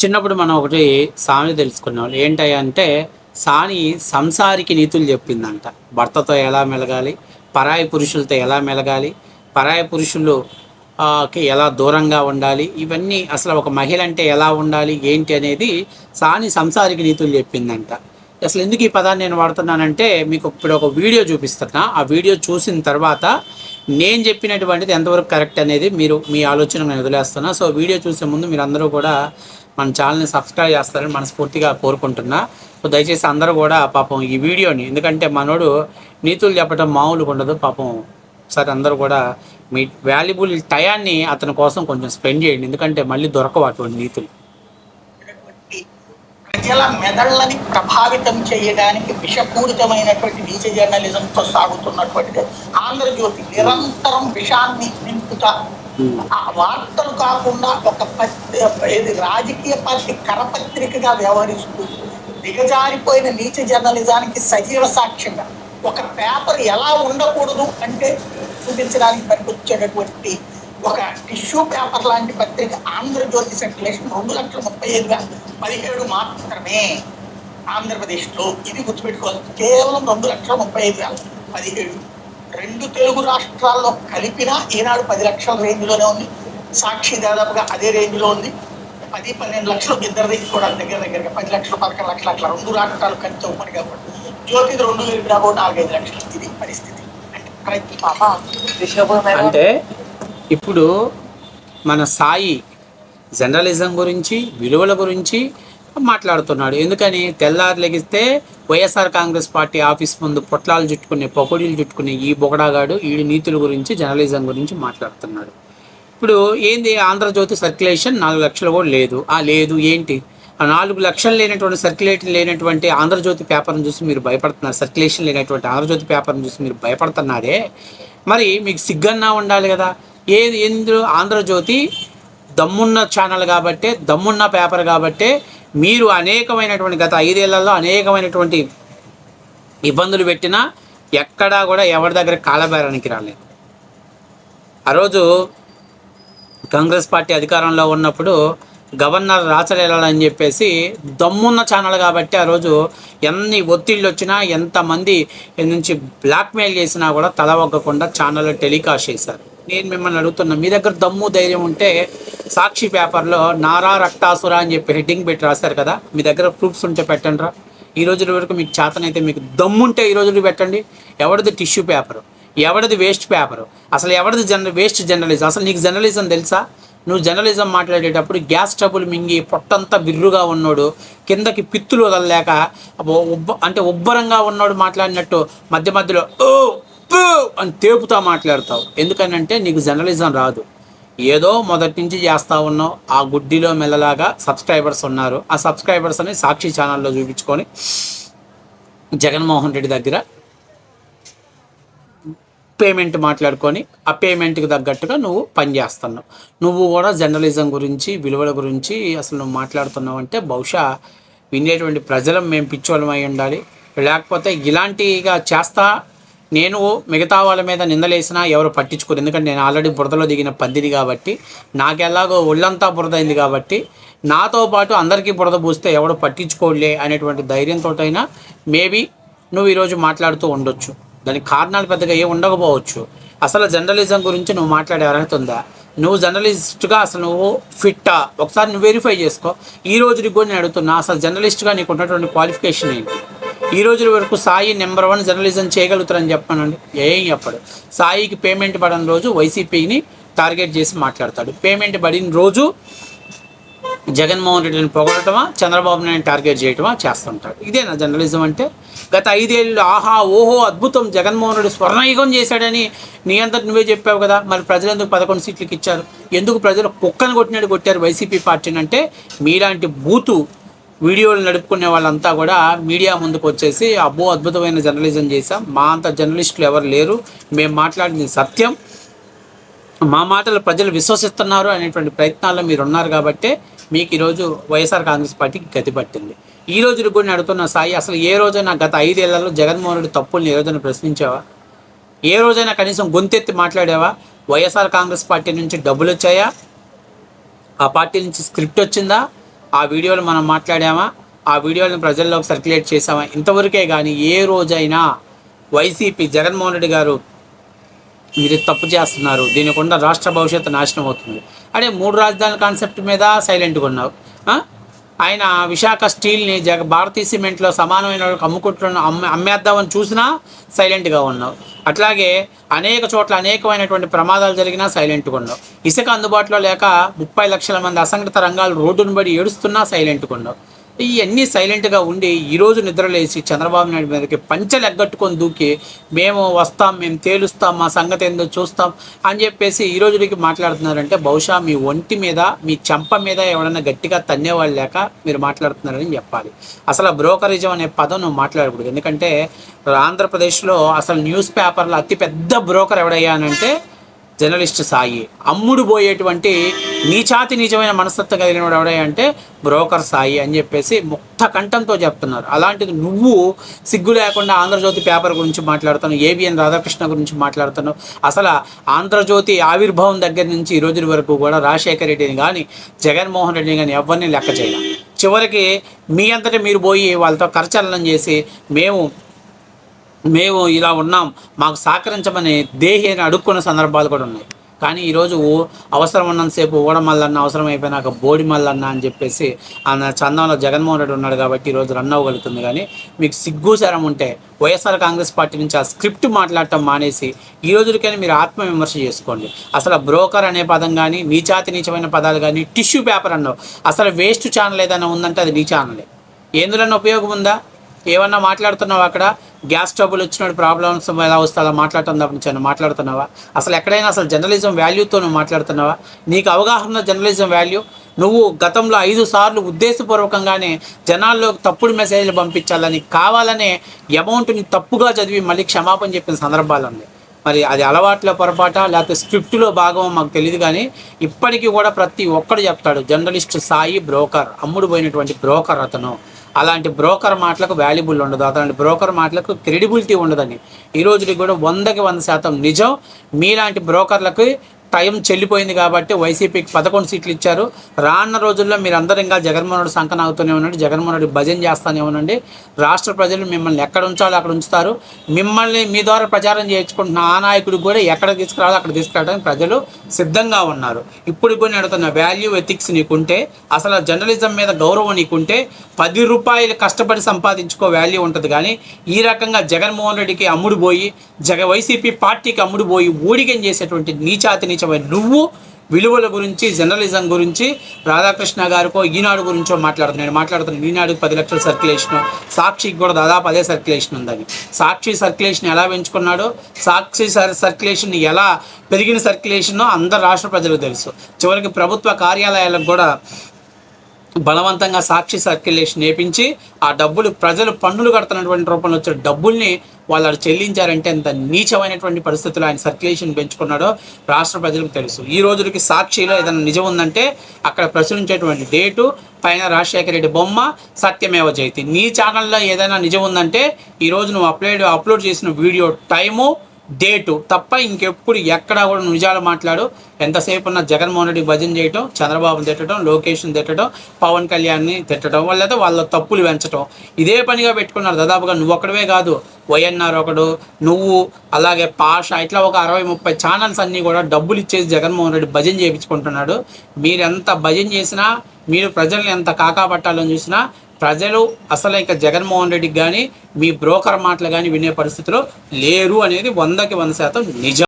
చిన్నప్పుడు మనం ఒకటి సామెత తెలుసుకున్నాం. ఏంటయ్యా అంటే సాని సంసారికి నీతులు చెప్పిందంట. భర్తతో ఎలా మెలగాలి? పరాయి పురుషులతో ఎలా మెలగాలి? పరాయి పురుషులు కి ఎలా దూరంగా ఉండాలి? ఇవన్నీ అసలు ఒక మహిళ అంటే ఎలా ఉండాలి? ఏంటి అనేది సాని సంసారికి నీతులు చెప్పిందంట. అసలు ఎందుకు ఈ పదాన్ని నేను వాడుతున్నానంటే మీకు ఇప్పుడు ఒక వీడియో చూపిస్తున్నా. ఆ వీడియో చూసిన తర్వాత నేను చెప్పినటువంటిది ఎంతవరకు కరెక్ట్ అనేది మీరు మీ ఆలోచన నేను వదిలేస్తున్నా. సో వీడియో చూసే ముందు మీరు అందరూ కూడా మన ఛానల్ని సబ్స్క్రైబ్ చేస్తారని మనస్ఫూర్తిగా కోరుకుంటున్నా. సో దయచేసి అందరూ కూడా పాపం ఈ వీడియోని ఎందుకంటే మనోడు నీతులు చెప్పడం మామూలుగా ఉండదు పాపం. సరే అందరూ కూడా మీ వాల్యుబుల్ టయాన్ని అతని కోసం కొంచెం స్పెండ్ చేయండి. ఎందుకంటే మళ్ళీ దొరకవు అటువంటి నీతులు. ప్రజల మెదళ్ళని ప్రభావితం చేయడానికి విషపూరితమైనటువంటి నీచ జర్నలిజంతో సాగుతున్నటువంటి ఆంధ్రజ్యోతి నిరంతరం విషాన్ని నింపుతా. ఆ వార్తలు కాకుండా ఒక పత్రి ఏది రాజకీయ పార్టీ కరపత్రికగా వ్యవహరిస్తూ దిగజారిపోయిన నీచ జర్నలిజానికి సజీవ సాక్ష్యంగా ఒక పేపర్ ఎలా ఉండకూడదు అంటే చూపించడానికి పనికొచ్చేటటువంటి ఒక టిష్యూ పేపర్ లాంటి పత్రిక ఆంధ్రజ్యోతి సర్క్యులేషన్ రెండు లక్షల ముప్పై ఐదు వేల పదిహేడు మాత్రమే ఆంధ్రప్రదేశ్లో. ఇది గుర్తుపెట్టుకోవాలి. కేవలం రెండు లక్షల ముప్పై ఐదు వేల పదిహేడు. రెండు తెలుగు రాష్ట్రాల్లో కలిపినా ఈనాడు పది లక్షల రేంజ్లోనే ఉంది. సాక్షి దాదాపుగా అదే రేంజ్లో ఉంది. పది పన్నెండు లక్షలు ఇద్దరు కూడా దగ్గర దగ్గరగా పది లక్షలు పదకొండు లక్షలు అట్లా రెండు రాష్ట్రాలు కలిసి ఉమ్మడి కాబట్టి జ్యోతిది రెండు కలిపినా కూడా నాలుగైదు లక్షలు. ఇది పరిస్థితి. అంటే ప్రతి పాప. అంటే ఇప్పుడు మన సాయి జర్నలిజం గురించి విలువల గురించి మాట్లాడుతున్నాడు. ఎందుకని? తెల్లారు లెగిస్తే వైఎస్ఆర్ కాంగ్రెస్ పార్టీ ఆఫీస్ ముందు పొట్లాలు చుట్టుకునే పకోడీలు చుట్టుకునే ఈ బొగడాగాడు ఈ నీతుల గురించి జర్నలిజం గురించి మాట్లాడుతున్నాడు. ఇప్పుడు ఏంది? ఆంధ్రజ్యోతి సర్క్యులేషన్ నాలుగు లక్షలు కూడా లేదు. ఆ లేదు ఏంటి? ఆ నాలుగు లక్షలు లేనటువంటి సర్క్యులేషన్ లేనటువంటి ఆంధ్రజ్యోతి పేపర్ని చూసి మీరు భయపడుతున్నారు. సర్క్యులేషన్ లేనటువంటి ఆంధ్రజ్యోతి పేపర్ని చూసి మీరు భయపడుతున్నారే? మరి మీకు సిగ్గన్నా ఉండాలి కదా. ఏది ఎందులో ఆంధ్రజ్యోతి దమ్మున్న ఛానల్ కాబట్టే దమ్మున్న పేపర్ కాబట్టే మీరు అనేకమైనటువంటి గత ఐదేళ్ళలో అనేకమైనటువంటి ఇబ్బందులు పెట్టినా ఎక్కడా కూడా ఎవరి దగ్గర కాలబేరానికి రాలేదు. ఆ రోజు కాంగ్రెస్ పార్టీ అధికారంలో ఉన్నప్పుడు గవర్నర్ రాచలేలని చెప్పేసి దమ్మున్న ఛానల్ కాబట్టి ఆ రోజు ఎన్ని ఒత్తిళ్ళు వచ్చినా ఎంతమంది నుంచి బ్లాక్మెయిల్ చేసినా కూడా తల ఒగ్గకుండా ఛానల్ టెలికాస్ట్ చేశారు. నేను మిమ్మల్ని అడుగుతున్నా మీ దగ్గర దమ్ము ధైర్యం ఉంటే సాక్షి పేపర్లో నారా రక్తాసుర అని చెప్పి హెడ్డింగ్ పెట్టి రాశారు కదా మీ దగ్గర ప్రూఫ్స్ ఉంటే పెట్టండి రా. ఈ రోజుల వరకు మీకు చేతనైతే మీకు దమ్ముంటే ఈ రోజులు పెట్టండి. ఎవరిది టిష్యూ పేపర్? ఎవరిది వేస్ట్ పేపర్? అసలు ఎవరిది జర్న వేస్ట్ జర్నలిజం? అసలు నీకు జర్నలిజం తెలుసా? నువ్వు జర్నలిజం మాట్లాడేటప్పుడు గ్యాస్ ట్రబుల్ మింగి పొట్టంతా బిర్రుగా ఉన్నాడు కిందకి పిత్తులు వదలలేక ఉబ్బ అంటే ఉబ్బరంగా ఉన్నాడు మాట్లాడినట్టు మధ్య మధ్యలో ఓ పూ అని తేపుతా మాట్లాడతావు. ఎందుకనంటే నీకు జర్నలిజం రాదు. ఏదో మొదటి నుంచి చేస్తా ఉన్నావు. ఆ గుడ్డిలో మెల్లలాగా సబ్స్క్రైబర్స్ ఉన్నారు. ఆ సబ్స్క్రైబర్స్ అని సాక్షి ఛానల్లో చూపించుకొని జగన్మోహన్ రెడ్డి దగ్గర పేమెంట్ మాట్లాడుకొని ఆ పేమెంట్కి తగ్గట్టుగా నువ్వు పనిచేస్తున్నావు నువ్వు కూడా జర్నలిజం గురించి విలువల గురించి అసలు నువ్వు మాట్లాడుతున్నావు అంటే బహుశా వినేటువంటి ప్రజలం మేము పిచ్చోళ్ళం అయి ఉండాలి. లేకపోతే ఇలాంటిగా చేస్తా నేను మిగతా వాళ్ళ మీద నిందలేసినా ఎవరు పట్టించుకోరు. ఎందుకంటే నేను ఆల్రెడీ బురదలో దిగిన పందిరి కాబట్టి నాకెలాగో ఒళ్ళంతా బురద అయింది కాబట్టి నాతో పాటు అందరికీ బురద పూస్తే ఎవడు పట్టించుకోలే అనేటువంటి ధైర్యంతో అయినా మేబీ నువ్వు ఈరోజు మాట్లాడుతూ ఉండొచ్చు. దానికి కారణాలు పెద్దగా ఏ ఉండకపోవచ్చు. అసలు జర్నలిజం గురించి నువ్వు మాట్లాడే అర్హత ఉందా నువ్వు జర్నలిస్ట్గా అసలు నువ్వు ఫిట్టా? ఒకసారి నువ్వు వెరిఫై చేసుకో. ఈ రోజుకి కూడా నేను అడుగుతున్నా అసలు జర్నలిస్ట్గా నీకు ఉన్నటువంటి క్వాలిఫికేషన్ ఏంటి? ఈ రోజుల వరకు సాయి నెంబర్ వన్ జర్నలిజం చేయగలుగుతారని చెప్పానండి. ఏం చెప్పడు. సాయికి పేమెంట్ పడని రోజు వైసీపీని టార్గెట్ చేసి మాట్లాడతాడు. పేమెంట్ పడిన రోజు జగన్మోహన్ రెడ్డిని పొగడటమా చంద్రబాబు నాయుడు టార్గెట్ చేయటమా చేస్తుంటాడు. ఇదేనా జర్నలిజం అంటే. గత ఐదేళ్ళు ఆహా ఓహో అద్భుతం జగన్మోహన్ రెడ్డి స్వర్ణయుగం చేశాడని నీ అంతటి నువ్వే చెప్పావు కదా. మరి ప్రజలు ఎందుకు పదకొండు సీట్లకు ఇచ్చారు? ఎందుకు ప్రజలు కుక్కను కొట్టినట్టు కొట్టారు వైసీపీ పార్టీని అంటే మీలాంటి బూతు వీడియోలు నడుపుకునే వాళ్ళంతా కూడా మీడియా ముందుకు వచ్చేసి అబ్బో అద్భుతమైన జర్నలిజం చేశాం. మా అంత జర్నలిస్టులు ఎవరు లేరు. మేము మాట్లాడింది సత్యం. మా మాటలు ప్రజలు విశ్వసిస్తున్నారు అనేటువంటి ప్రయత్నాల్లో మీరు ఉన్నారు కాబట్టే మీకు ఈరోజు వైఎస్ఆర్ కాంగ్రెస్ పార్టీకి గతి పట్టింది. ఈ రోజు కూడా అడుగుతున్న సాయి అసలు ఏ రోజైనా గత ఐదేళ్ళలో జగన్మోహన్ రెడ్డి తప్పుల్ని ఏ రోజైనా ప్రశ్నించావా? ఏ రోజైనా కనీసం గొంతెత్తి మాట్లాడావా? వైఎస్ఆర్ కాంగ్రెస్ పార్టీ నుంచి డబ్బులు వచ్చాయా? ఆ పార్టీ నుంచి స్క్రిప్ట్ వచ్చిందా? ఆ వీడియోలు మనం మాట్లాడామా? ఆ వీడియోలను ప్రజల్లోకి సర్క్యులేట్ చేసామా ఇంతవరకే కానీ ఏ రోజైనా వైసీపీ జగన్మోహన్ రెడ్డి గారు మీరు తప్పు చేస్తున్నారు. దీనికుండా రాష్ట్ర భవిష్యత్తు నాశనం అవుతుంది. అదే మూడు రాజధానుల కాన్సెప్ట్ మీద సైలెంట్గా ఉన్నావు. ఆయన విశాఖ స్టీల్ని జగ భారతీ సిమెంట్లో సమానమైన వాళ్ళకి అమ్ముకుంటున్న అమ్మే అమ్మేద్దామని చూసినా సైలెంట్గా ఉన్నావు. అట్లాగే అనేక చోట్ల అనేకమైనటువంటి ప్రమాదాలు జరిగినా సైలెంట్గా ఉన్నావు. ఇసుక అందుబాటులో లేక ముప్పై లక్షల మంది అసంఘటిత రంగాలు రోడ్డును బడి ఏడుస్తున్నా సైలెంట్గా ఉన్నావు. ఇవన్నీ సైలెంట్గా ఉండి ఈరోజు నిద్రలేసి చంద్రబాబు నాయుడు మీదకి పంచెలు ఎగ్గట్టుకొని దూకి మేము వస్తాం మేము తేలుస్తాం మా సంగతి ఏందో చూస్తాం అని చెప్పేసి ఈ రోజుకి మాట్లాడుతున్నారంటే బహుశా మీ ఒంటి మీద మీ చెంప మీద ఎవరైనా గట్టిగా తన్నేవాళ్ళు లేక మీరు మాట్లాడుతున్నారని చెప్పాలి. అసలు బ్రోకరిజం అనే పదం నువ్వు మాట్లాడకూడదు. ఎందుకంటే ఆంధ్రప్రదేశ్లో అసలు న్యూస్ పేపర్లో అతిపెద్ద బ్రోకర్ ఎవడయ్యానంటే జర్నలిస్ట్ సాయి. అమ్ముడు పోయేటువంటి నీచాతి నీచమైన మనస్తత్వం కలిగిన వాడు ఎవడే అంటే బ్రోకర్ సాయి అని చెప్పేసి ముక్త కంఠంతో చెప్తున్నారు. అలాంటిది నువ్వు సిగ్గు లేకుండా ఆంధ్రజ్యోతి పేపర్ గురించి మాట్లాడుతాను ఏబిఎన్ రాధాకృష్ణ గురించి మాట్లాడుతాను అసలు ఆంధ్రజ్యోతి ఆవిర్భావం దగ్గర నుంచి ఈ రోజుల వరకు కూడా రాజశేఖర రెడ్డిని కానీ జగన్మోహన్ రెడ్డిని కానీ ఎవరిని లెక్క చేయాలి. చివరికి మీ అంతటి మీరు పోయి వాళ్ళతో కరచలనం చేసి మేము మేము ఇలా ఉన్నాం మాకు సహకరించమని దేహి అని అడుక్కున్న సందర్భాలు కూడా ఉన్నాయి. కానీ ఈరోజు అవసరం ఉన్నంతసేపు ఓడమల్లన్న అవసరం అయిపోయినాక బోడి మల్లన్న అని చెప్పేసి ఆ చందంలో జగన్మోహన్ రెడ్డి ఉన్నాడు కాబట్టి ఈరోజు రన్ అవ్వగలుగుతుంది. కానీ మీకు సిగ్గు ఉంటే వైఎస్ఆర్ కాంగ్రెస్ పార్టీ నుంచి ఆ స్క్రిప్ట్ మాట్లాడటం మానేసి ఈ రోజులకైనా మీరు ఆత్మ విమర్శ చేసుకోండి. అసలు బ్రోకర్ అనే పదం కానీ నీచాతి నీచమైన పదాలు కానీ టిష్యూ పేపర్ అన్నావు. అసలు వేస్ట్ ఛానల్ ఏదైనా ఉందంటే అది నీ ఛానలే. ఎందులో ఉపయోగం ఉందా? ఏమన్నా మాట్లాడుతున్నావా అక్కడ? గ్యాస్ ట్రబుల్ వచ్చినప్పుడు ప్రాబ్లమ్స్ ఎలా వస్తే అలా మాట్లాడటం తప్ప మాట్లాడుతున్నావా? అసలు ఎక్కడైనా అసలు జర్నలిజం వాల్యూతో నువ్వు మాట్లాడుతున్నావా? నీకు అవగాహన జర్నలిజం వాల్యూ? నువ్వు గతంలో ఐదు సార్లు ఉద్దేశపూర్వకంగానే జనాల్లో తప్పుడు మెసేజ్లు పంపించాలని కావాలనే అమౌంట్ని తప్పుగా చదివి మళ్ళీ క్షమాపణ చెప్పిన సందర్భాలు ఉన్నాయి. మరి అది అలవాట్ల పొరపాట? లేకపోతే స్క్రిప్ట్లో భాగం మాకు తెలియదు కానీ ఇప్పటికీ కూడా ప్రతి ఒక్కడు చెప్తాడు జర్నలిస్ట్ సాయి బ్రోకర్. అమ్ముడు పోయినటువంటి బ్రోకర్ అతను. అలాంటి బ్రోకర్ మాటలకు వాల్యుబుల్ ఉండదు. అలాంటి బ్రోకర్ మాటలకు క్రెడిబిలిటీ ఉండదని ఈ రోజుకి కూడా వందకి వంద శాతం నిజం. మీలాంటి బ్రోకర్లకు టైం చెల్లిపోయింది కాబట్టి వైసీపీకి పదకొండు సీట్లు ఇచ్చారు. రానున్న రోజుల్లో మీరందరూ ఇంకా జగన్మోహన్ రెడ్డి సంకన అవుతూనే ఉండండి జగన్మోహన్ రెడ్డి భజన చేస్తానే ఉండండి. రాష్ట్ర ప్రజలు మిమ్మల్ని ఎక్కడ ఉంచాలో అక్కడ ఉంచుతారు. మిమ్మల్ని మీ ద్వారా ప్రచారం చేయించుకుంటున్న ఆ నాయకుడికి కూడా ఎక్కడ తీసుకురావాలో అక్కడ తీసుకురావడానికి ప్రజలు సిద్ధంగా ఉన్నారు. ఇప్పుడు కూడా నడుతున్న వాల్యూ ఎథిక్స్ నీకుంటే అసలు జర్నలిజం మీద గౌరవం నీకుంటే పది రూపాయలు కష్టపడి సంపాదించుకో వాల్యూ ఉంటుంది కానీ ఈ రకంగా జగన్మోహన్ రెడ్డికి అమ్ముడు పోయి జగ వైసీపీ పార్టీకి అమ్ముడు పోయి ఊడిగం చేసేటువంటి నీచాతి నీచమైన నువ్వు విలువల గురించి జర్నలిజం గురించి రాధాకృష్ణ గారికో ఈనాడు గురించో మాట్లాడుతున్నాడు నేను మాట్లాడుతున్నాను ఈనాడుకి పది లక్షల సర్క్యులేషన్ సాక్షికి కూడా దాదాపు అదే సర్క్యులేషన్ ఉందని. సాక్షి సర్క్యులేషన్ ఎలా పెంచుకున్నాడో? సాక్షి సర్ సర్క్యులేషన్ ఎలా పెరిగిన సర్క్యులేషన్ అందరు రాష్ట్ర ప్రజలకు తెలుసు. చివరికి ప్రభుత్వ కార్యాలయాలకు కూడా బలవంతంగా సాక్షి సర్క్యులేషన్ నేపించి ఆ డబ్బులు ప్రజలు పన్నులు కడుతున్నటువంటి రూపంలో వచ్చే డబ్బుల్ని వాళ్ళు చెల్లించారంటే ఎంత నీచమైనటువంటి పరిస్థితులు ఆయన సర్క్యులేషన్ పెంచుకున్నాడో రాష్ట్ర ప్రజలకు తెలుసు. ఈ రోజులకి సాక్షిలో ఏదైనా నిజం ఉందంటే అక్కడ ప్రచురించేటువంటి డేటు పైన రాజశేఖర రెడ్డి బొమ్మ సత్యమేవ జయతి. నీ ఛానల్లో ఏదైనా నిజం ఉందంటే ఈ రోజు నువ్వు అప్లోడ్ అప్లోడ్ చేసిన వీడియో టైము డేటు తప్ప ఇంకెప్పుడు ఎక్కడా కూడా నిజాలు మాట్లాడు. ఎంతసేపు ఉన్న జగన్మోహన్ రెడ్డి భజన చేయటం చంద్రబాబు తిట్టడం లోకేష్ని తిట్టడం పవన్ కళ్యాణ్ని తిట్టడం వాళ్ళతో వాళ్ళ తప్పులు పెంచడం ఇదే పనిగా పెట్టుకున్నారు. దాదాపుగా నువ్వు ఒక్కడవే కాదు. వైఎన్ఆర్ ఒకడు నువ్వు అలాగే పాష ఇట్లా ఒక అరవై ముప్పై ఛానల్స్ అన్నీ కూడా డబ్బులు ఇచ్చేసి జగన్మోహన్ రెడ్డి భజన చేయించుకుంటున్నాడు. మీరు ఎంత భజన చేసినా మీరు ప్రజల్ని ఎంత కాకాపట్టాలని చూసినా ప్రజలు అసలు ఇక జగన్మోహన్ రెడ్డికి కానీ మీ బ్రోకర్ మాటలు కానీ వినే పరిస్థితిలో లేరు అనేది వందకి వంద శాతం నిజం.